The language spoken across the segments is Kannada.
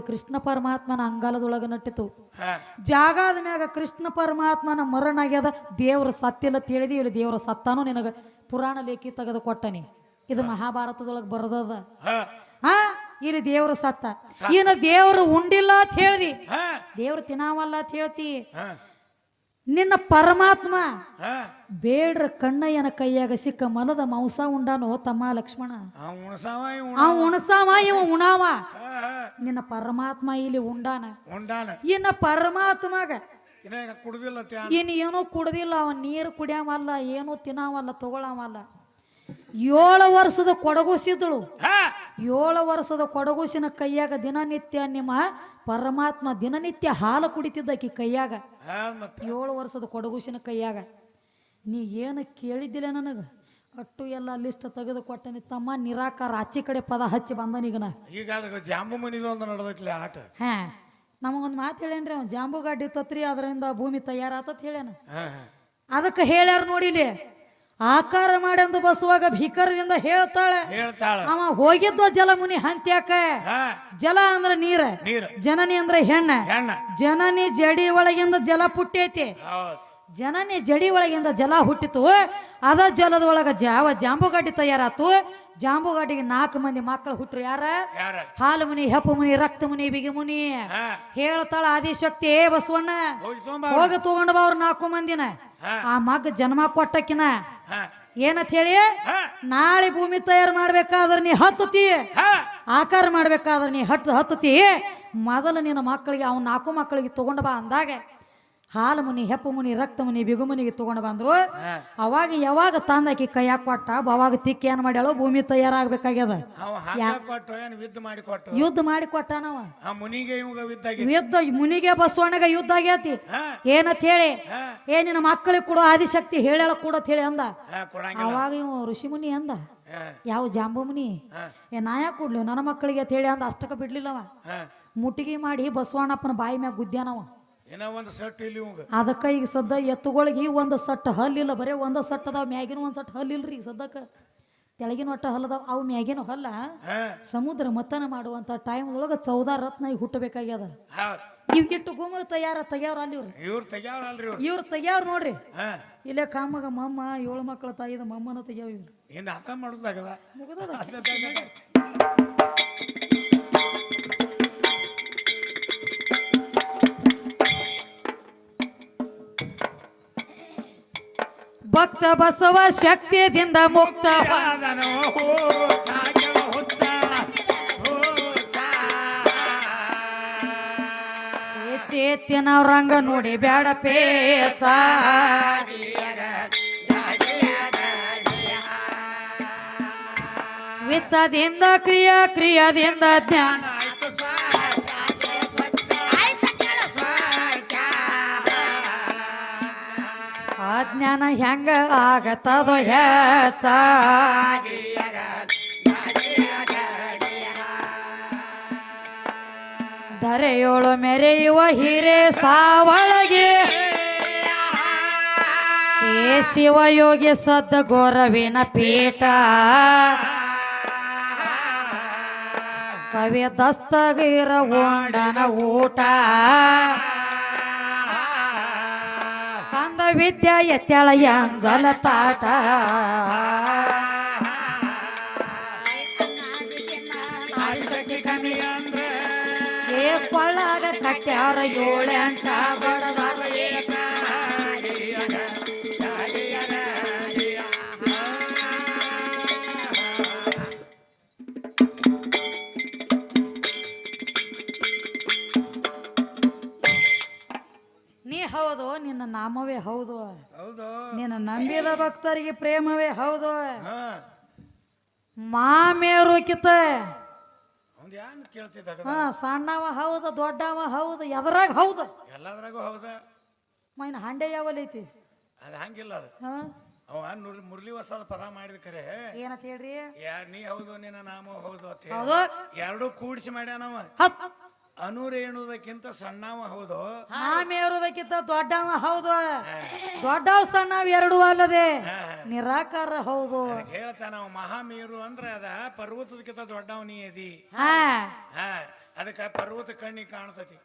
ಈ ಕೃಷ್ಣ ಪರಮಾತ್ಮನ ಅಂಗಾಲದೊಳಗ ನಟ್ಟಿತು. ಜಾಗಾದ ಮ್ಯಾಗ ಕೃಷ್ಣ ಪರಮಾತ್ಮನ ಮರಣ ಆಗ್ಯದ ದೇವ್ರ ಸತ್ತಿಲ್ಲ ತಿಳಿದಿ ಹೇಳಿ ದೇವ್ರ ಸತ್ತಾನು ನಿನಗ ಪುರಾಣ ಲೇಖಿ ತೆಗೆದು ಕೊಟ್ಟನಿ ಇದು ಮಹಾಭಾರತದೊಳಗ ಬರದದ. ಹಾ. ಇಲ್ಲಿ ದೇವ್ರ ಸತ್ತ. ಇನ್ನು ದೇವ್ರು ಉಂಡಿಲ್ಲ ಅಂತ ಹೇಳ್ದಿ. ದೇವ್ರ ತಿನ್ನಾವಲ್ಲ ಅಂತ ಹೇಳ್ತಿ. ನಿನ್ನ ಪರಮಾತ್ಮ ಬೇಡ್ರ ಕಣ್ಣಯ್ಯನ ಕೈಯಾಗ ಸಿಕ್ಕ ಮಲದ ಮಾಂಸ ಉಂಡಾನೋ ತಮ್ಮ ಲಕ್ಷ್ಮಣ. ಆ ಉಣಸಾವ ಇವ ಉಣಾವ. ನಿನ್ನ ಪರಮಾತ್ಮ ಇಲ್ಲಿ ಉಂಡಾನ? ಉಂಡಾನ. ಇನ್ನ ಪರಮಾತ್ಮಗ ಕುಡ್ದಿಲ್ಲ ಇನ್ ಏನೂ ಕುಡ್ದಿಲ್ಲ ಅವ ನೀರು ಕುಡಿಯಾವಲ್ಲ ಏನೂ ತಿನ್ನಾವಲ್ಲ ತಗೊಳವಲ್ಲ. ಏಳು ವರ್ಷದ ಕೊಡಗುಸಿದಳು. ಏಳು ವರ್ಷದ ಕೊಡಗುಸಿನ ಕೈಯಾಗ ದಿನನಿತ್ಯ ನಿಮ್ಮ ಪರಮಾತ್ಮ ದಿನನಿತ್ಯ ಹಾಲು ಕುಡಿತಿದ್ದಕಿ ಕೈಯಾಗ. ಹಾ ಮತ್ತ. ಏಳು ವರ್ಷದ ಕೊಡಗುಸಿನ ಕೈಯಾಗ. ನೀ ಏನು ಕೇಳಿದ್ದಿಲ್ಲ ನನಗೆ? ಅಟ್ಟು ಎಲ್ಲ ಲಿಸ್ಟ್ ತೆಗೆದು ಕೊಟ್ಟನಿ ತಮ್ಮ ನಿರಾಕಾರ ಆಚೆ ಕಡೆ ಪದ ಹಚ್ಚಿ ಬಂದನೀಗ ನಾ ಈಗ ಜಾಂಬು ಮನಿದು ಒಂದು ನಡೆದೈತ್ಲಿ ಆಟ. ಹಾ ನಮಗೊಂದು ಮಾತು ಹೇಳೇನ್ರಿ ಅವ್ನು ಜಾಂಬು ಗಡ್ಡಿ ತತ್ರಿ ಅದರಿಂದ ಭೂಮಿ ತಯಾರಾತತ್ ಹೇಳ್ಯಾನ. ಹಾ ಹಾ. ಅದಕ್ಕೆ ಹೇಳ್ಯಾರ ನೋಡಿಲಿ ಆಕಾರ ಮಾಡಂದು ಬಸುವಾಗ ಭೀಕರದಿಂದ ಹೇಳ್ತಾಳೆ. ಹೇಳ್ತಾಳೆ. ಅವ ಹೋಗಿದ್ವ ಜಲಮುನಿ ಹಂತ್ಯಾಕ. ಜಲ ಅಂದ್ರ ನೀರ. ಜನನಿ ಅಂದ್ರ ಹೆಣ್ಣ. ಜನನಿ ಜಡಿ ಒಳಗಿಂದ ಜಲ ಪುಟ್ಟೈತಿ. ಜನನಿ ಜಡಿ ಒಳಗಿಂದ ಜಲ ಹುಟ್ಟಿತು. ಅದ ಜಲದ ಒಳಗ ಜಾವ ಜಾಂಬುಗಡ್ಡಿ ತಯಾರಾತು. ಜಾಂಬುಗಡ್ಡಿಗೆ ನಾಲ್ಕು ಮಂದಿ ಮಕ್ಕಳು ಹುಟ್ರು ಯಾರ? ಹಾಲು ಮುನಿ ಹೆಪ್ಪು ಮುನಿ ರಕ್ತ ಮುನಿ ಬಿಗಿ ಮುನಿ. ಹೇಳ್ತಾಳ ಆದಿಶಕ್ತಿ ಏ ಬಸವಣ್ಣ. ಹೋಗಿ ತಗೊಂಡ್ ಬಾ ಅವ್ರ. ನಾಲ್ಕು ಮಂದಿನ. ಆ ಮಗ ಜನ್ಮ ಕೊಟ್ಟಕಿನ. ಏನತ್ ಏನಂತ ಹೇಳಿ? ನಾಳೆ ಭೂಮಿ ತಯಾರು ಮಾಡ್ಬೇಕಾದ್ರೆ ನೀ ಹತ್ತತಿ. ಆಕಾರ ಮಾಡ್ಬೇಕಾದ್ರೆ ನೀ ಹತ್ತು ಹತ್ತತಿ. ಮೊದಲು ನಿನ್ನ ಮಕ್ಕಳಿಗೆ ಅವ್ನ ನಾಲ್ಕು ಮಕ್ಕಳಿಗೆ ತಗೊಂಡ್ ಬಾ ಅಂದಾಗ ಹಾಲು ಮುನಿ ಹೆಪ್ಪು ಮುನಿ ರಕ್ತ ಮುನಿ ಬಿಗು ಮುನಿಗೆ ತಗೊಂಡು ಬಂದ್ರು. ಅವಾಗ ಯಾವಾಗ ತಂದಾಕಿ ಕೈಯಾಗ ಕೊಟ್ಟ ಅವಾಗ ತಿಕ್ಕಿ ಏನ್ ಮಾಡ್ಯಾಳು ಭೂಮಿ ತಯಾರಾಗಬೇಕಾಗ್ಯದ. ಯುದ್ಧ ಮಾಡಿ ಕೊಟ್ಟನವ ಯುದ್ಧ ಮುನಿಗೆ ಬಸವಣ್ಣಗ ಯುದ್ಧ ಆಗ್ಯಾತಿ ಏನತ್ ಹೇಳಿ? ಏ ನಿನ್ನ ಮಕ್ಕಳಿಗೆ ಕೊಡೋ ಆದಿಶಕ್ತಿ ಹೇಳ ಕೂಡ ಹೇಳಿ ಅಂದ. ಅವಾಗ ಇವ ಋಷಿ ಮುನಿ ಅಂದ. ಯಾವ ಜಾಂಬು ಮುನಿ? ಏ ನಾ ಯಾಕೆ ಕೊಡ್ಲಿ ನನ್ನ ಮಕ್ಕಳಿಗೆ ಅಂತ ಹೇಳಿ ಅಂದ. ಅಷ್ಟಕ್ಕ ಬಿಡ್ಲಿಲ್ಲವ ಮುಟ್ಟಿಗೆ ಮಾಡಿ ಬಸವಣ್ಣಪ್ಪನ ಬಾಯಿ ಮ್ಯಾಗ ಗುದ್ದ್ಯಾನವ ಏನೋ ಒಂದು ಸೆಟ್ ಇಲ್ಲಿ ಇವಂಗ. ಅದಕ್ಕ ಈಗ ಸದ್ದ ಎತ್ತುಗಳಿಗೆ ಒಂದು ಸಟ್ ಹಲ್ಲಿಲ್ಲ ಬರೇ ಒಂದ ಸಟ್ ಅದಾವ ಮ್ಯಾಗಿನ ಒಂದು ಸಟ್ ಹಲ್ಲಿಲ್ರಿ ಈಗ ಸದ್ದಕ್ಕ ತೆಳಗಿನ ಒಟ್ಟ ಹಲ್ಲದಾವ ಅವು ಮ್ಯಾಗಿನ ಹಲ್ಲ. ಹಾ. ಸಮುದ್ರ ಮತನ ಮಾಡುವಂತ ಟೈಮ್ ಒಳಗ ಚೌದಾ ರತ್ನ ಈಗ ಹುಟ್ಟಬೇಕಾಗ್ಯದ. ಇವ್ಗಿಟ್ಟು ಗುಮ ತಯಾರ ತಯಾರ ಅಲ್ಲಿ ಇವ್ರು. ಇವ್ರು ತೆಗ್ಯಾವಲ್ರಿ ಇವ್ರು. ಇವ್ರು ತೆಗ್ಯಾವ್ರ ನೋಡ್ರಿ. ಇಲ್ಲೇ ಕಾಮಗ ಮಮ್ಮ ಏಳು ಮಕ್ಕಳ ತಾಯಿದ ಮಮ್ಮನ ತೆಗ್ಯಾವ ಇವ್ರು. ಮುಗದ ಭಕ್ತ ಬಸವ ಶಕ್ತಿಯಿಂದ ಮುಕ್ತ ಚೇತಿನ ರಂಗ ನೋಡಿ ಬೇಡ ಪೇಚ ವಿಚ್ಚದಿಂದ ಕ್ರಿಯಾ ಕ್ರಿಯಾದಿಂದ ಜ್ಞಾನ ಅಜ್ಞಾನ ಹೆಂಗ ಆಗತ್ತದೋ ಹೆಚ್ಚ ಧರೆಯೋಳು ಮೆರೆಯುವ ಹಿರೇ ಸಾವಳಗೆ. ಏ ಶಿವಯೋಗಿ ಸದ್ದ ಗೋರವಿನ ಪೀಠ. ಕವಿ ದಸ್ತಗಿರ ಓಂಡನ ಊಟ. ವಿದ್ಯಾ ಎತ್ಯಾಳ ಎಂಜಲ ತಾಟ ಏ ಕೊಳ್ಳಾಗ ಕಟ್ಯಾರ ಏಳೆಂಟ ಬಡದಾರ ಭಕ್ತರಿಗೆ ಪ್ರೇಮವೇ ಹೌದು. ಹಾ. ಮಾಮೇರು ಕಿತ ಅವ್ನು ಯಾನ್ ಕೇಳ್ತಿದ್ದಾಗ ಹಾ ಸಣ್ಣವ ಹೌದು ದೊಡ್ಡವ ಹೌದು ಎದ್ರಾಗ ಹೌದು. ಎಲ್ಲದ್ರಾಗೂ ಹೌದ. ಮೈನ ಹಂಡೆ ಯಾವಲ್ಲಿ ಐತಿ ಅದು ಹಂಗಿಲ್ಲ ಅದು. ಹಾ. ಅವ ನುರ್- ಮುರಳಿ ಹೊಸದ ಪದ ಮಾಡಿದ ಕರೆ. ಏನಂತ ಹೇಳ್ರಿ? ಯಾರ್ ನೀ ಹೌದು ನಿನ್ನ ನಾಮ ಹೌದು ಅಂತ ಎರಡೂ ಕೂಡಿಸಿ ಮಾಡ್ಯಾನವ. ಹತ್ ಅನೂರ್ ಎನ್ನುವುದಕ್ಕಿಂತ ಸಣ್ಣವ ಹೌದು? ಮೇರುದಕ್ಕಿಂತ ದೊಡ್ಡವ ಹೌದು. ದೊಡ್ಡವ ಸಣ್ಣವ ಎರಡು ಅಲ್ಲದೆ ನಿರಾಕಾರ ಹೌದು. ಹೇಳ್ತಾನ ಅವ ಮಹಾಮೇರು ಅಂದ್ರೆ ಅದ ಪರ್ವತದಕ್ಕಿಂತ ದೊಡ್ಡವ ನೀ ಅದಿ. ಅದಕ್ಕೆ ಪರ್ವತ ಕಣ್ಣಿ ಕಾಣ್ತತಿ.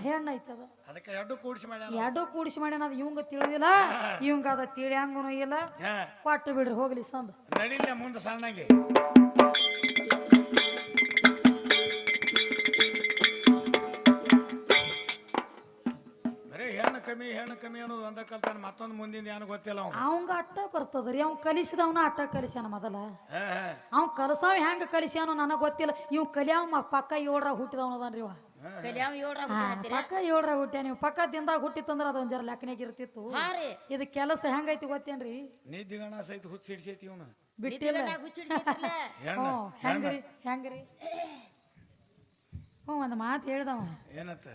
ಹೆಣ್ಣು. ಐತದ ಅದಕ್ಕೆ ಎರಡು ಕೂಡಿಸಿ ಮಾಡ್ಯಾನ ಎರಡು ಕೂಡಿಸಿ ಮಾಡ್ಯಾನ ಅದು ಇವಂಗ ತಿಳಿದಿಲ್ಲ. ಇವಂಗ ಅದ ತಿಳಿಯಂಗೂ ಇಲ್ಲ. ಕೊಟ್ಟು ಬಿಡ್ರಿ ಹೋಗ್ಲಿ ಸಂದ. ನಡಿಲ್ಲ ಮುಂದೆ ಸಣ್ಣಗೆ. ಕಮ್ಮಿ ಹೆಣ್ಣು ಕಮ್ಮಿ ಅನ್ನೋದು ಒಂದ ಕಲ್ತಾನ ಮತ್ತೊಂದು ಮುಂದಿನ ಏನು ಗೊತ್ತಿಲ್ಲ ಅವ್ನು. ಅವಂಗ ಅಟ್ಟ ಬರ್ತದ್ರಿ ಅವ್ನು ಕಲಿಸಿದವನ ಅಟ್ಟ ಕಲಿಸ್ಯಾನ ಮೊದಲ. ಹಾ ಹಾ. ಅವ್ನ್ ಕಲಸಾವ ಹೆಂಗ ಕಲಿಸ್ಯಾನೋ ನನಗೆ ಗೊತ್ತಿಲ್ಲ. ಇವ್ ಕಲಿಯಾವ ಪಕ್ಕ ಏಳ್ರಾಗ ಹುಟ್ಟಿದವನದನ್ರಿ ಇವ. ಪಕ್ಕ ಏಳ್ರ ಹಾ, ಪಕ್ಕ ಏಳ್ರಾಗ ಹುಟ್ಟ್ಯಾನ ನೀವು ಪಕ್ಕ ದಿನದಾಗ ಹುಟ್ಟಿತ್ತಂದ್ರ ಅದೊಂದ್ ಜರ ಲೆಕ್ಕನಾಗ ಇರ್ತಿತ್ತು. ಹಾ ರೀ. ಇದು ಕೆಲಸ ಹೆಂಗೈತಿ ಗೊತ್ತೇನ್ರಿ ನಿದ್ದಿಗಣ ಸಹಿತ ಹುಚ್ಚ ಹಿಡ್ಸೈತಿ ಇವನು. ಬಿಟ್ಟಿಲ್ಲ. ಹುಚ್ಚಿಡ್ಸಿದ್ರಲ್ಲ ಹೆಣ್ಣು ಹ್ಞೂ ಹೆಂಗ್ರಿ ಹೆಂಗ್ರಿ? ಹ್ಞೂ ಒಂದು ಮಾತು ಹೇಳ್ದವ ಏನತ್ತ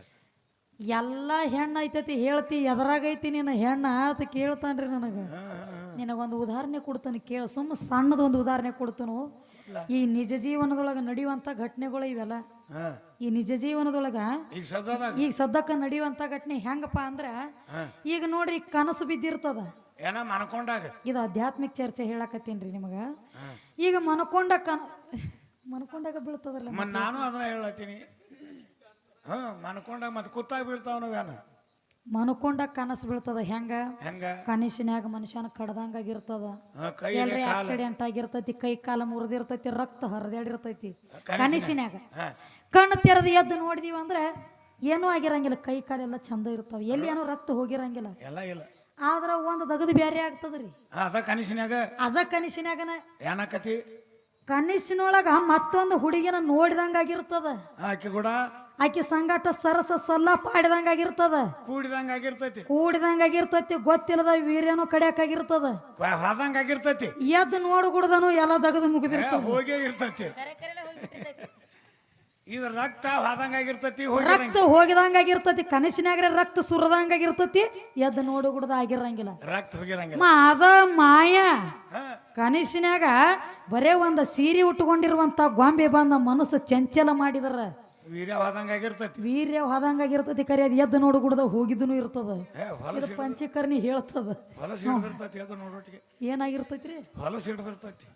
ಎಲ್ಲ ಹೆಣ್ಣು ಐತತಿ ಹೇಳ್ತಿ ಎದರಾಗೈತಿ ನಿನ್ನ ಹೆಣ್ಣ ಅಂತ ಕೇಳ್ತಾನ್ರಿ ನನಗೆ. ನಿನಗೊಂದು ಉದಾಹರಣೆ ಕೊಡ್ತಾನೆ ಕೇಳ. ಸುಮ್ಮ ಸಣ್ಣದೊಂದು ಉದಾಹರಣೆ ಕೊಡ್ತಾನು. ಈ ನಿಜ ಜೀವನದೊಳಗೆ ನಡೆಯುವಂಥ ಘಟನೆಗಳು ಇವೆಲ್ಲ. ಈ ನಿಜ ಜೀವನದೊಳಗ ಈಗ ಸದ್ಯಕ್ಕ ನಡೆಯುವಂತ ನಡೆಯುವಂಥ ಘಟನೆ ಹೆಂಗಪ್ಪ ಅಂದ್ರೆ ಈಗ ನೋಡ್ರಿ ಕನಸು ಬಿದ್ದಿರ್ತದ. ಇದು ಆಧ್ಯಾತ್ಮಿಕ ಚರ್ಚೆ ಹೇಳಕತ್ತೀನಿ ನಿಮಗೆ. ಈಗ ಮನ್ಕೊಂಡ ಕನ ಮನ್ಕೊಂಡಾಗ ಬೀಳ್ತದಲ್ಲ ನಾನು ಅದನ್ನ ಹೇಳತ್ತೀನಿ. ಹಾ ಮನ್ಕೊಂಡಾಗ ಮತ್ತೆ ಕುತ್ತಾಗ ಬೀಳ್ತಾವ ನಾವೇನು ಮನ್ಕೊಂಡ ಕನಸು ಬೀಳ್ತದ ಹೆಂಗ? ಹೆಂಗ? ಕನಸಿನ್ಯಾಗ ಮನುಷ್ಯನ ಕಡ್ದಂಗಾಗಿರ್ತದ ಆಗಿರ್ತದ. ಕೈ ಎಲ್ರಿ ಆಕ್ಸಿಡೆಂಟ್ ಆಗಿರ್ತೈತಿ ಕೈ ಕಾಲ ಮುರಿದಿರ್ತೈತಿ ರಕ್ತ ಹರಿದಾಡಿರ್ತೈತಿ. ಕನಸಿನ್ಯಾಗ. ಹಾ. ಕಣ್ಣು ತೆರೆದು ಎದ್ದು ನೋಡಿದೀವಿ ಅಂದ್ರೆ ಏನೂ ಆಗಿರಂಗಿಲ್ಲ ಕೈ ಕಾಲೆಲ್ಲ ಚಂದ ಇರ್ತಾವ. ಎಲ್ಲಿ ಏನೋ ರಕ್ತ ಹೋಗಿರಂಗಿಲ್ಲ. ಎಲ್ಲ ಇಲ್ಲ. ಆದ್ರ ಒಂದು ದಗದು ಬ್ಯಾರೆ ಆಗ್ತದ್ರಿ. ಹಾ, ಅದ ಕನಸಿನ್ಯಾಗ. ಅದ ಕನಸಿನ್ಯಾಗನ. ಏನಾಕತಿ? ಕನಸಿನೊಳಗ ಮತ್ತೊಂದು ಹುಡುಗಿನ ನೋಡಿದಂಗಾಗಿರ್ತದ ಆಕಿ ಕೂಡ ಆಕಿ ಸಂಗಾಟ ಸರಸ ಸಲ್ಲ ಪಾಡಿದಂಗಾಗಿರ್ತದ ಕೂಡಿದಂಗ ಆಗಿರ್ತೈತಿ. ಕೂಡಿದಂಗಾಗಿರ್ತೈತಿ ಗೊತ್ತಿಲ್ಲದ ವೀರ್ಯನು ಕಡಿಯಾಕಾಗಿರ್ತದ ಹಾದಂಗ ಆಗಿರ್ತೈತಿ. ಎದ್ದು ನೋಡು ಕುಡ್ದನು ಎಲ್ಲ ದಗದು ಮುಗಿದಿರ್ತದ. ಹೋಗೇ ಇರ್ತೈತಿ. ಇದು ರಕ್ತ ಹಾದಂಗ ಆಗಿರ್ತೈತಿ ರಕ್ತ ಹೋಗಿದಂಗಾಗಿರ್ತೈತಿ ಕನಸಿನಾಗ್ರೆ ರಕ್ತ ಸುರದಂಗಾಗಿರ್ತತಿ ಎದ್ದು ನೋಡು ಕುಡ್ದ ಆಗಿರಂಗಿಲ್ಲ. ರಕ್ತ ಹೋಗಿರಂಗಿಲ್ಲ. ಅದ ಮಾಯ. ಕನಸಿನಾಗ ಬರೇ ಒಂದ ಸೀರೆ ಉಟ್ಕೊಂಡಿರುವಂತ ಗೊಂಬೆ ಬಂದ ಮನಸ್ಸು ಚಂಚಲ ಮಾಡಿದರ. ವೀರ್ಯ ಹಾದಂಗ ಆಗಿರ್ತೈತಿ. ವೀರ್ಯ ಹೋದಂಗಾಗಿರ್ತೈತಿ ಕರೆ ಅದು ಎದ್ದು ನೋಡು ಗುಡ್ದ ಹೋಗಿದ್ದನು ಇರ್ತದ. ಇದು ಪಂಚಕರ್ಣಿ ಹೇಳ್ತದ. ಹೊಲಸ ಹಿಡಿದಿರ್ತೈತಿ ಅದು ನೋಡೋಟಿಗೆ ಏನಾಗಿರ್ತೈತ್ರಿ? ಹೊಲಸ ಹಿಡಿದಿರ್ತೈತಿ.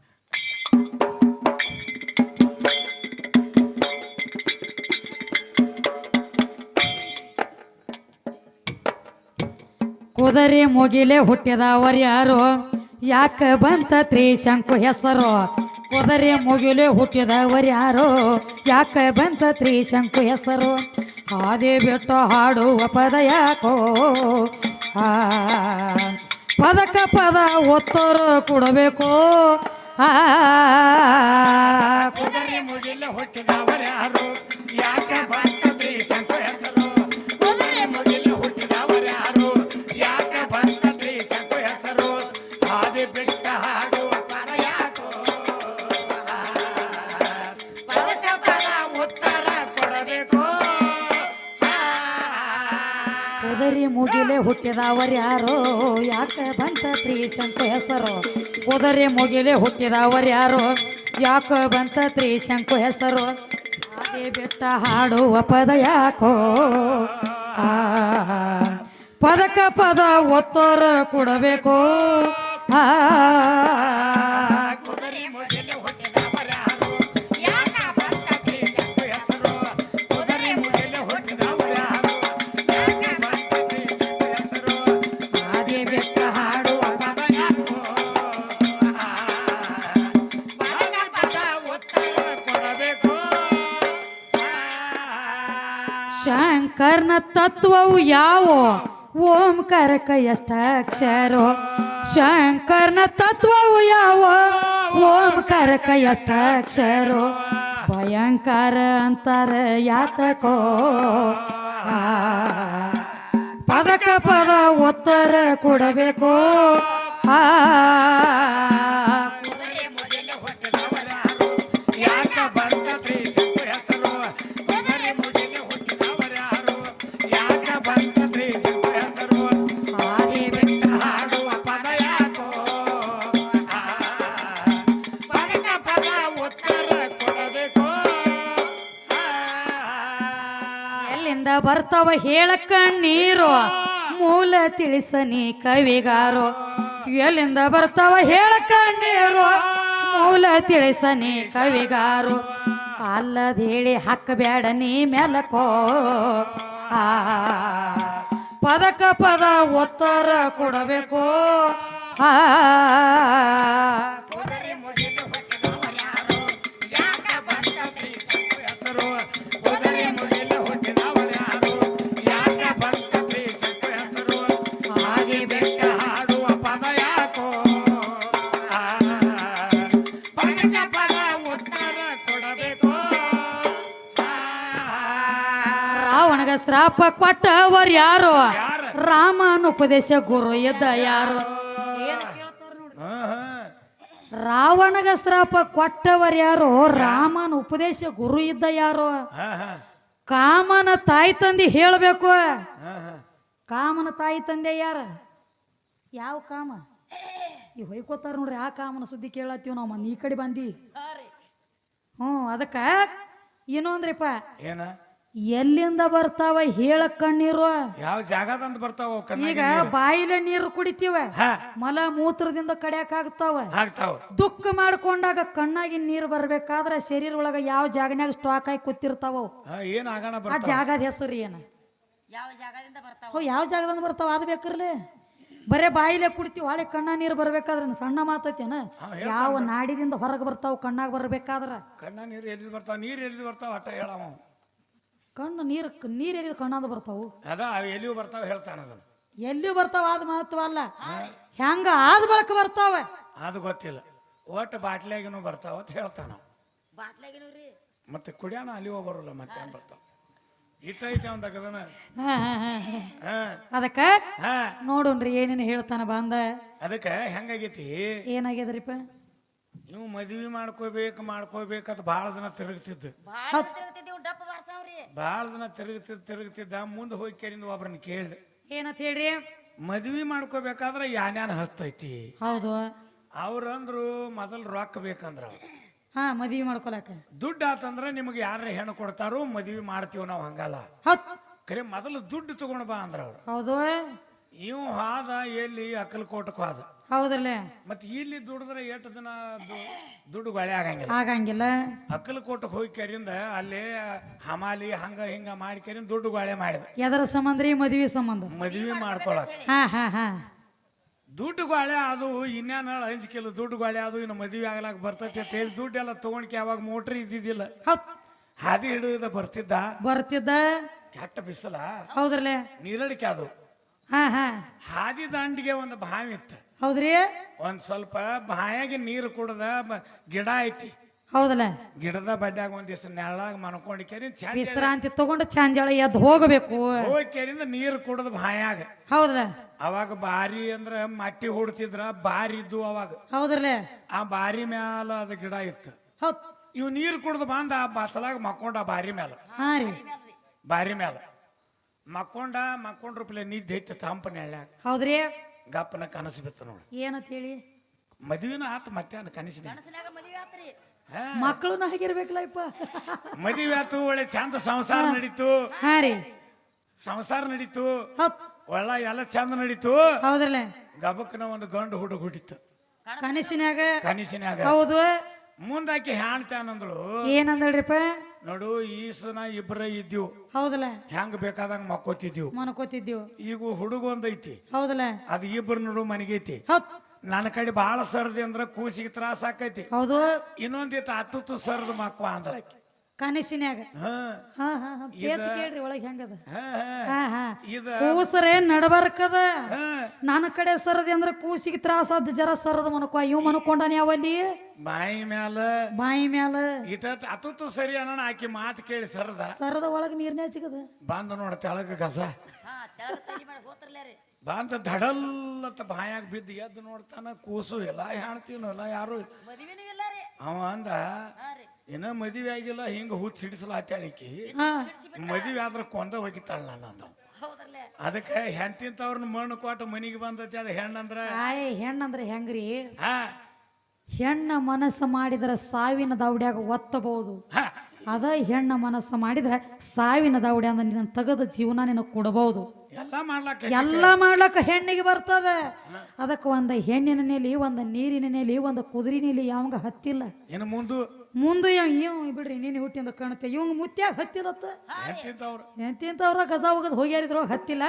ಕುದರೆ ಮುಗಿಲೆ ಹುಟ್ಟಿದವರು ಯಾರು? ಯಾಕೆ ಬಂತ ತ್ರಿಶಂಕು ಹೆಸರು? ಮುಗಿಲೆ ಹುಟ್ಟಿದ ಯಾರು? ಯಾಕ ಬಂತ ತ್ರಿಶಂಕು ಹೆಸರು? ಹಾದಿ ಬಿಟ್ಟು ಹಾಡುವ ಪದ ಯಾಕೋ? ಪದಕ ಪದ ಒತ್ತರು ಕೊಡಬೇಕು. ಆ ಕುದರಿ ಮುಗಿಲೆ ಹುಟ್ಟಿದವರು ಯಾರು? ಯಾಕೋ ಬಂತ ತ್ರಿಶಂಕು ಹೆಸರು? ಹಾಗೆ ಬೆಟ್ಟ ಹಾಡುವ ಪದ ಯಾಕೋ? ಪದಕ ಪದ ಒತ್ತೋರ ಕೊಡಬೇಕು. ಆ ಶಂಕರ್ನ ತತ್ವವು ಯಾವೋ? ಓಂಕಾರಕ ಎಷ್ಟ ಅಕ್ಷರೋ ಶಂಕರ್ನ ತತ್ವವು ಯಾವೋ? ಓಂಕಾರಕ ಎಷ್ಟ ಅಕ್ಷರೋ ಭಯಂಕರ ಅಂತಾರ ಯಾತಕೋ. ಪದಕ ಪದ ಒತ್ತರ ಕೊಡಬೇಕು. ಆ ಬರ್ತಾವ ಹೇಳಕ್ಕ ನೀರು. ಮೂಲ ತಿಳಿಸನಿ ಕವಿಗಾರು. ಎಲ್ಲಿಂದ ಬರ್ತಾವ ಹೇಳಕ್ಕ ನೀರು. ಮೂಲ ತಿಳಿಸನಿ ಕವಿಗಾರು. ಅಲ್ಲದ ಹೇಳಿ ಹಾಕಬೇಡ ನೀ ಮೆಲಕೋ. ಆ, ಪದಕ ಪದ ಒತ್ತರ ಕೊಡಬೇಕು. ಆ ಶ್ರಾಪ ಕೊಟ್ಟವರು ಯಾರು? ಯಾರು? ರಾಮನ ಉಪದೇಶ ಗುರು ಇದ್ದ ಯಾರು. ರಾವಣಗ ಶ್ರಾಪ ಕೊಟ್ಟವರು ಯಾರು? ರಾಮನ ಉಪದೇಶ ಗುರು ಇದ್ದ ಯಾರು. ಕಾಮನ ತಾಯಿ ತಂದೆ ಹೇಳಬೇಕು. ಕಾಮನ ತಾಯಿ ತಂದೆ ಯಾರ? ಯಾವ ಕಾಮ? ಈ ಹೊಯ್ಕೋತಾರ ನೋಡ್ರಿ ಆ ಕಾಮನ ಸುದ್ದಿ ಕೇಳತ್ತೀವಿ ನಾವು ಮನ್ ಈ ಕಡೆ ಬಂದಿ. ಹ್ಞೂ ಅದಕ್ಕ ಏನು ಅಂದ್ರಿಪ್ಪ ಏನ? ಎಲ್ಲಿಂದ ಬರ್ತಾವ ಹೇಳ ಕಣ್ಣೀರು? ಯಾವ ಜಾಗದಂತ ಬರ್ತಾವ ಈಗ ಬಾಯಿಲೆ ನೀರು ಕುಡಿತೀವ ಹಾ. ಮಲ ಮೂತ್ರದಿಂದ ಕಡಿಯಾಕ ಆಗ್ತಾವ. ದುಃಖ ಮಾಡ್ಕೊಂಡಾಗ ಕಣ್ಣಾಗಿ ನೀರು ಬರ್ಬೇಕಾದ್ರೆ ಶರೀರ ಒಳಗ ಯಾವ ಜಾಗನ್ಯಾಗ ಸ್ಟಾಕ್ ಆಗಿ ಕೂತಿರ್ತಾವ? ಆ ಜಾಗದ ಹೆಸರು ಏನ? ಯಾವ ಜಾಗದಿಂದ ಬರ್ತಾವ? ಯಾವ ಜಾಗದಿಂದ ಬರ್ತಾವ? ಅದು ಬೇಕಿರ್ಲಿ. ಬರೇ ಬಾಯಿಲೆ ಕುಡಿತೀವಿ ಹೊಳೆ ಕಣ್ಣ ನೀರು ಬರ್ಬೇಕಾದ್ರ ಸಣ್ಣ ಮಾತೈತೇನ? ಯಾವ ನಾಡಿದಿಂದ ಹೊರಗೆ ಬರ್ತಾವ ಕಣ್ಣಾಗ ಬರ್ಬೇಕಾದ್ರ? ಕಣ್ಣ ನೀರು ಎಲ್ಲಿ ಬರ್ತಾವ? ನೀರು ಎಲ್ಲಿ ಬರ್ತಾವ? ಅಟ್ಟ ಹೇಳವ ಕಣ್ಣು ನೀರು ನೀರು ಎಲ್ಲಿ ಕಣ್ಣಾದ ಬರ್ತಾವು? ಅದ ಅವ್ ಎಲ್ಲಿಯೂ ಬರ್ತಾವ ಹೇಳ್ತಾನ ಅದನ್ನ. ಎಲ್ಲಿಯೂ ಬರ್ತಾವ ಅದು ಮಹತ್ವ ಅಲ್ಲ. ಹೆಂಗ ಆದ ಬಳಕ ಬರ್ತಾವ? ಅದು ಗೊತ್ತಿಲ್ಲ. ಒಟ್ಟು ಬಾಟ್ಲಾಗಿನೂ ಬರ್ತಾವ ಅಂತ ಹೇಳ್ತಾನ ಮತ್ತೆ ಕುಡಿಯೋಣ ಅಲ್ಲಿ ಹೋಗೋರಲ್ಲ ಮತ್ತೆ ಏನ್ ಬರ್ತಾವ? ಇಟ್ಟೈತೆ ಒಂದ್ ಕದನ ಹಾ, ಹಾ, ಹಾ, ಹಾ. ಹಾ. ಅದಕ್ಕ ಹಾ. ಏನೇನು ಹೇಳ್ತಾನ ಬಂದ. ಅದಕ್ಕೆ ಹೆಂಗಾಗೈತಿ? ಏನಾಗ್ಯದ್ರಿಪ್ಪ? ನೀವು ಮದ್ವಿ ಮಾಡ್ಕೋಬೇಕು ಮಾಡ್ಕೋಬೇಕಂತ ಬಹಳ ದಿನ ತಿರುಗ್ತಿದ್ದು. ಡಪ್ಪ ಭಾಳ ದಿನ ತಿರುಗ್ತಿದ್ದ ತಿರುಗುತ್ತಿದ್ದ ಮುಂದೆ ಹೋಗಿ ಕೇಳಿಂದ ಒಬ್ರನ್ನ ಕೇಳಿದೆ ಏನಂತ ಹೇಳ್ರಿ? ಮದ್ವಿ ಮಾಡ್ಕೋಬೇಕಾದ್ರೆ ಯಾನ್ಯಾನ ಹತ್ತೈತಿ ಹೌದು. ಅವ್ರಂದ್ರು ಮೊದಲ್ ರೊಕ್ಕ ಬೇಕಂದ್ರ ಅವ್ರು. ಹಾ ಮದ್ವಿ ಮಾಡ್ಕೊಳಕ ದುಡ್ಡು ಆತಂದ್ರ ನಿಮಗೆ ಯಾರ ಹೆಣ್ಣು ಕೊಡ್ತಾರೋ ಮದ್ವಿ ಮಾಡ್ತೀವಿ ನಾವು ಹಂಗಲ್ಲ. ಹತ್ ಕರೆ ಮೊದಲು ದುಡ್ಡು ತಗೊಂಡ್ ಬಾ ಅಂದ್ರ ಅವ್ರು. ಹೌದು. ಇವ್ ಹಾದ ಎಲ್ಲಿ ಅಕ್ಕಲಕೋಟಕ್ಕೆ ಹೋದ. ಹೌದ್ರಲ್ಲೇ? ಮತ್ತೆ ಇಲ್ಲಿ ದುಡಿದ್ರೆ ಎಷ್ಟು ದಿನ ದು- ದುಡ್ಡು ಗೊಳೆ ಆಗಂಗಿಲ್ಲ. ಆಗಂಗಿಲ್ಲ. ಅಕ್ಕಲಕೋಟಕ್ಕೆ ಹೋಗಿ ಕರಿಯಿಂದ ಅಲ್ಲಿ ಹಮಾಲಿ ಹಂಗ ಹಿಂಗ ಮಾಡಿ ಕೆರಿಂದ ದುಡ್ಡು ಗೊಳೆ ಮಾಡಿದ. ಎದರ ಸಂಬಂಧ ರೀ ಮದುವೆ ಸಂಬಂಧ? ಮದ್ವಿ ಮಾಡ್ಕೊಳಕ್. ಹಾ ಹಾ ಹಾ ದುಡ್ಡು ಗಾಳೆ ಅದು ಇನ್ನೇನು ಹಂಚಿಕೆಲ್ಲ ದುಡ್ಡು ಗಾಳೆ ಅದು ಇನ್ನು ಮದುವೆ ಆಗ್ಲಾಕ ಬರ್ತೈತಿ ಅಂತ ಹೇಳಿ ದುಡ್ಡೆಲ್ಲ ತಗೊಂಡ್ಕೆ ಯಾವಾಗ ಮೋಟ್ರ್ ಇದ್ದಿದ್ದಿಲ್ಲ. ಹತ್ ಹಾದಿ ಹಿಡಿದ ಬರ್ತಿದ್ದ. ಬರ್ತಿದ್ದ? ಕೆಟ್ಟ ಬಿಸಿಲ. ಹೌದ್ರಲ್ಲೇ? ನೀರಡಿಕೆ ಅದು. ಹಾ ಹಾ. ಹಾದಿ ದಾಂಡಿಗೆ ಒಂದು ಬಾವಿ ಇತ್ತು ಹೌದ್ರಿ? ಒಂದ್ ಸ್ವಲ್ಪ ಬಾಯಾಗಿ ನೀರು ಕುಡ್ದ ಗಿಡ ಐತಿ. ಹೌದಲ್ಲ? ಗಿಡದ ಬಡ್ಡ್ಯಾಗ ಒಂದ್ ದಿವಸ ನೆಳ್ಳಾಗ ಮನ್ಕೊಂಡ್ ಕೇರಿ ಚಂದ ವಿಶ್ರಾಂತಿ ತಗೊಂಡು ಚಾಂಜಾಳ ಎದ್ದು ಹೋಗಬೇಕು. ಹೋಗಿ ಕೇರಿಂದ ನೀರು ಕುಡ್ದ ಬಾಯಾಗ. ಹೌದಲ್ಲ? ಅವಾಗ ಬಾರಿ ಅಂದ್ರ ಮಟ್ಟಿ ಹೊಡ್ತಿದ್ರ ಬಾರಿ ಇದ್ದು ಅವಾಗ. ಹೌದ್ರಲ್ಲ? ಆ ಬಾರಿ ಮ್ಯಾಲ ಅದ ಗಿಡ ಇತ್ತು. ಹೌದ್. ಇವ್ ನೀರು ಕುಡ್ದು ಬಂದ ಆ ಬಸಲಾಗ ಮಕ್ಕೊಂಡ ಆ ಬಾರಿ ಮ್ಯಾಲ. ಹಾ ರೀ. ಬಾರಿ ಮ್ಯಾಲ. ಮಕ್ಕೊಂಡ ಮಕ್ಕೊಂಡ್ರ ಪ್ಲೇ ನಿದ್ದೆ ಐತಿ ತಂಪ ನೆಳ್ಯಾಗ ಹೌದ್ರಿ? ಗಪ್ಪನ ಕನಸು ಬಿತ್ತು ನೋಡಿ. ಏನಂತ ಹೇಳಿ ಮದುವೆನ ಆತು ಮತ್ತೆ ಕನಸಿನ ಕನಸಿನಾಗ ಮದುವೆ ಆತ್ರಿ. ಮಕ್ಕಳನ್ನ ಹಾಗಿರ್ಬೇಕಲ್ಲಪ್ಪ ಮದುವೆ ಆತು ಒಳ್ಳೆ ಚಂದ ಸಂಸಾರ ನಡೀತು. ಹಾ ರೀ. ಸಂಸಾರ ನಡೀತು. ಹೌದ್. ಒಳ್ಳೆ ಎಲ್ಲ ಚಂದ ನಡೀತು. ಹೌದ್ರಲ್ಲ? ಗಬಕ್ಕನ ಒಂದು ಗಂಡು ಹುಡುಗ ಹುಟ್ಟಿತ್ತು. ಕನಸಿನ್ಯಾಗ ಕನಸಿನಾಗ. ಹೌದು. ಮುಂದಾಕಿ ಹ್ಯಾಣ್ತಾನಂದಳು ಏನಂದಳ್ರಿಪ್ಪ? ನೋಡು ಈ ಸನ ಇಬ್ಬರ ಇದ್ದೀವಿ. ಹೌದಲ್ಲ? ಹೆಂಗ್ ಬೇಕಾದಂಗ ಮಕ್ಕೋತಿದ್ವಿ ಮನ್ಕೋತಿದ್ದೀವಿ ಈಗ ಹುಡುಗ ಒಂದೈತಿ. ಹೌದಲ್ಲ? ಅದು ಇಬ್ಬರು ನೋಡು ಮನೆಗೈತಿ ನನ್ನ ಕಡೆ ಬಹಳ ಸರದಿ ಅಂದ್ರ ಕೂಸಿಗೆ ತ್ರಾಸ ಆಕೈತಿ. ಹೌದು. ಇನ್ನೊಂದಿತ್ತು ಹತ್ತು ಸರ್ದು ಮಕ್ವ ಅಂದ್ರಾಕಿ. ಕನಸಿನ್ಯಾಗ. ಹಾ. ಹಾ ಹಾ ಹಾ. ಪೇಚ್ ಕೇಳ್ರಿ ಒಳಗೆ ಹೆಂಗದ? ಹಾ, ಹಾ. ಹಾ ಹಾ. ಇದ ಕೂಸರೇ ನಡಬರ್ಕದ. ನನ್ನ ಕಡೆ ಸರದಿ ಅಂದ್ರೆ ಕೂಸಿಗೆ ತ್ರಾಸಾದ ಜರ ಸರದ ಮನಕೋ. ಇವ್ ಮನ್ಕೊಂಡಾನ ಯಾವಲ್ಲಿ ಬಾಯಿ ಮ್ಯಾಲ. ಬಾಯಿ ಮ್ಯಾಲ. ಇಟ ಹತ್ತು ಸರಿ ಅನ್ನೋಣ ಆಕಿ ಮಾತು ಕೇಳಿ ಸರದ. ಸರದ ಒಳಗೆ ನೀರ್ನೇ ಚಿಗದ ಬಂದ ನೋಡ ತೆಳಗ ಕಸ. ಬಂದ ಧಡಲ್ ಅಂತ ಬಾಯಾಗ ಬಿದ್ದು ಎದ್ದು ನೋಡ್ತಾನ ಕೂಸು ಎಲ್ಲ ಹೇಳ್ತೀನೋ ಎಲ್ಲ ಯಾರು ಇಲ್ಲ. ಮದುವೆನೂ ಇಲ್ಲ ರೀ. ಅವ ಅಂದ ಇನ್ನ ಮದುವೆ ಆಗಿಲ್ಲ ಹಿಂಗ ಹುಚ್ಚ ಹಿಡಿಸಲಾತ್ಯಾಳಿಕಿ ಹಾ. ಮದುವೆ ಆದ್ರ ಕೊಂದ ಹೋಗಿತ್ತಾಳ ನಾನು ಅಂದ ಹೌದ್ರಲ್ಲೇ. ಅದಕ್ಕೆ ಹೆಂತಿಂತವ್ರನ್ನ ಮಣ್ಣು ಕೊಟ್ಟು ಮನಿಗೆ ಬಂದತಿ ಅದ ಹೆಣ್ಣಂದ್ರ? ಆಯ್ ಹೆಣ್ಣಂದ್ರೆ ಹೆಂಗ್ರಿ? ಹಾ. ಹೆಣ್ಣ ಮನಸ್ಸು ಮಾಡಿದ್ರ ಸಾವಿನ ದೌಡ್ಯಾಗ ಒತ್ತಬಹುದು. ಹಾ. ಅದ ಹೆಣ್ಣ ಮನಸ್ಸು ಮಾಡಿದ್ರ ಸಾವಿನ ದೌಡ್ಯ ಅಂದ್ರೆ ನಿನ್ನ ತೆಗೆದ ಜೀವನ ನಿನಗೆ ಕೊಡಬಹುದು. ಎಲ್ಲ ಎಲ್ಲ ಮಾಡ್ಲಾಕ ಎಲ್ಲ ಮಾಡ್ಲಕ್ಕ ಹೆಣ್ಣಿಗೆ ಬರ್ತದ. ಅದಕ್ಕೆ ಒಂದು ಹೆಣ್ಣಿನ ನೆಲಿ ಒಂದು ನೀರಿನ ನೆಲಿ ಒಂದು ಕುದುರಿ ನೆಲಿ ಯಾವಂಗ ಹತ್ತಿಲ್ಲ. ಇನ್ನು ಮುಂದು? ಮುಂದೆ ಇವ್ ಬಿಡ್ರಿ ನೀನು ಹುಟ್ಟಿಂದ ಕಾಣುತ್ತೆ. ಇವಂಗ ಮುತ್ಯಾಗ ಹತ್ತಿದತ್ತ. ಎಂತಿದ್ದವ್ರು ಎಂತಿಂತವ್ರ ಗಜ ಹೋಗದ್ ಹೋಗ್ಯಾರಿದ್ರ ಹತ್ತಿಲ್ಲ.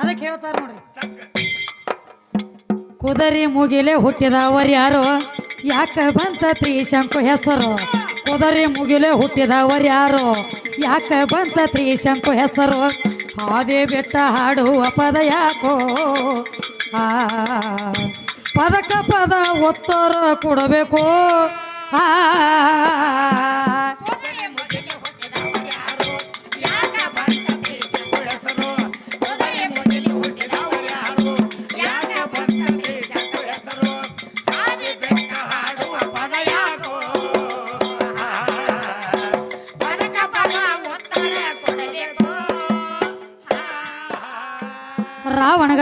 ಅದಕ್ಕೆ ಹೇಳ್ತಾರ ನೋಡ್ರಿ. ಕುದರಿ ಮುಗಿಲೆ ಹುಟ್ಟಿದವರು ಯಾರು? ಯಾಕ ಬಂತ ತ್ರಿಶಂಕು ಹೆಸರು? ಕುದರಿ ಮುಗಿಲೆ ಹುಟ್ಟಿದವರು ಯಾರು? ಯಾಕ ಬಂತ ತ್ರಿಶಂಕು ಹೆಸರು? ಹಾದಿ ಬೆಟ್ಟ ಹಾಡುವ ಪದ ಯಾಕೋ? ಆ ಪದಕ ಪದ ಒತ್ತರ ಕೊಡಬೇಕು? ಆ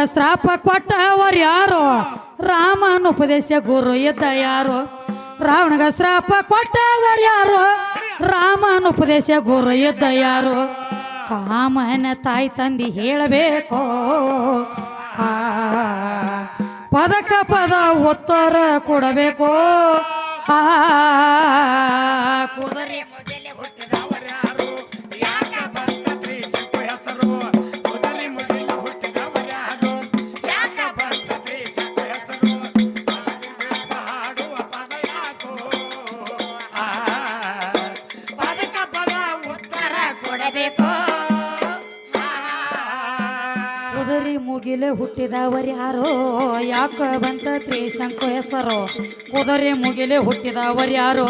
ರಾವಣಗ ಶ್ರಾಪ ಕೊಟ್ಟವರು ಯಾರು? ರಾಮನ ಉಪದೇಶ ಗುರು ಇದ್ದ ಯಾರು? ರಾವಣಗ ಶ್ರಾಪ ಕೊಟ್ಟವರು ಯಾರು? ರಾಮನ ಉಪದೇಶ ಗುರು ಇದ್ದ ಯಾರು? ಕಾಮನ ತಾಯಿ ತಂದಿ ಹೇಳಬೇಕು. ಪದಕ ಪದ ಉತ್ತರ ಕೊಡಬೇಕು. ಆ, ಕುದುರೆ ಮುಗಿಲೆ ಹುಟ್ಟಿದವರು ಯಾರೋ? ಯಾಕ ಬಂತ ತ್ರಿಶಂಕು ಹೆಸರು? ಕುದುರೆ ಮುಗಿಲೆ ಹುಟ್ಟಿದವರ್ಯಾರೋ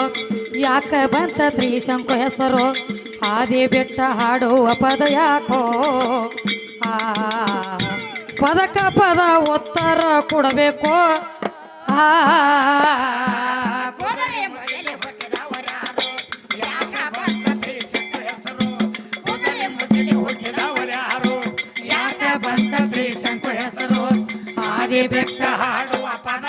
ಯಾಕ ಬಂತ ತ್ರಿಶಂಕು ಹೆಸರು? ಹಾದಿ ಬೆಟ್ಟ ಹಾಡುವ ಪದ ಯಾಕೋ? ಆ, ಪದಕ ಪದ ಉತ್ತರ ಕೊಡಬೇಕು. ಆ ಹಾದಿ ಬೆಟ್ಟ ಹಾಡುವ ಪದ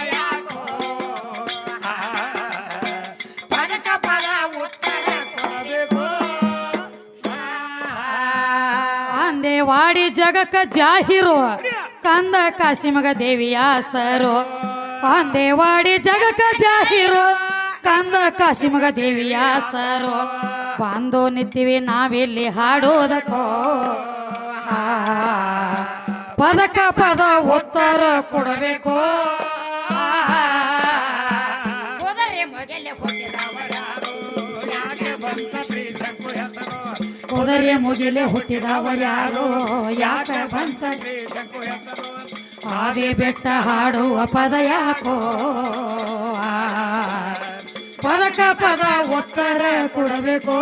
ವಾಡಿ ಜಗಕ್ಕ ಜಾಹಿರು. ಕಂದ ಕಾಶಿಮಗ ದೇವಿಯ ಸರು. ವಾಡಿ ಜಗಕ್ಕ ಜಾಹಿರು. ಕಂದ ಕಾಶಿಮಗ ದೇವಿಯ ಸರು. ಬಂದು ನಿಂತೀವಿ ನಾವಿಲ್ಲಿ ಹಾಡೋದಕ್ಕೋ. ಪದಕ, ಪದ ಉತ್ತರ ಕೊಡಬೇಕು. ಕುದರೆ ಮುಗಿಲೆ ಹುಟ್ಟಿದವ ಯಾರು ಯಾಕ ಬಂತ ಆದಿ ಬೆಟ್ಟ ಹಾಡುವ ಪದ ಯಾಕೋ? ಪದಕ, ಪದ ಒತ್ತರ ಕೊಡಬೇಕು.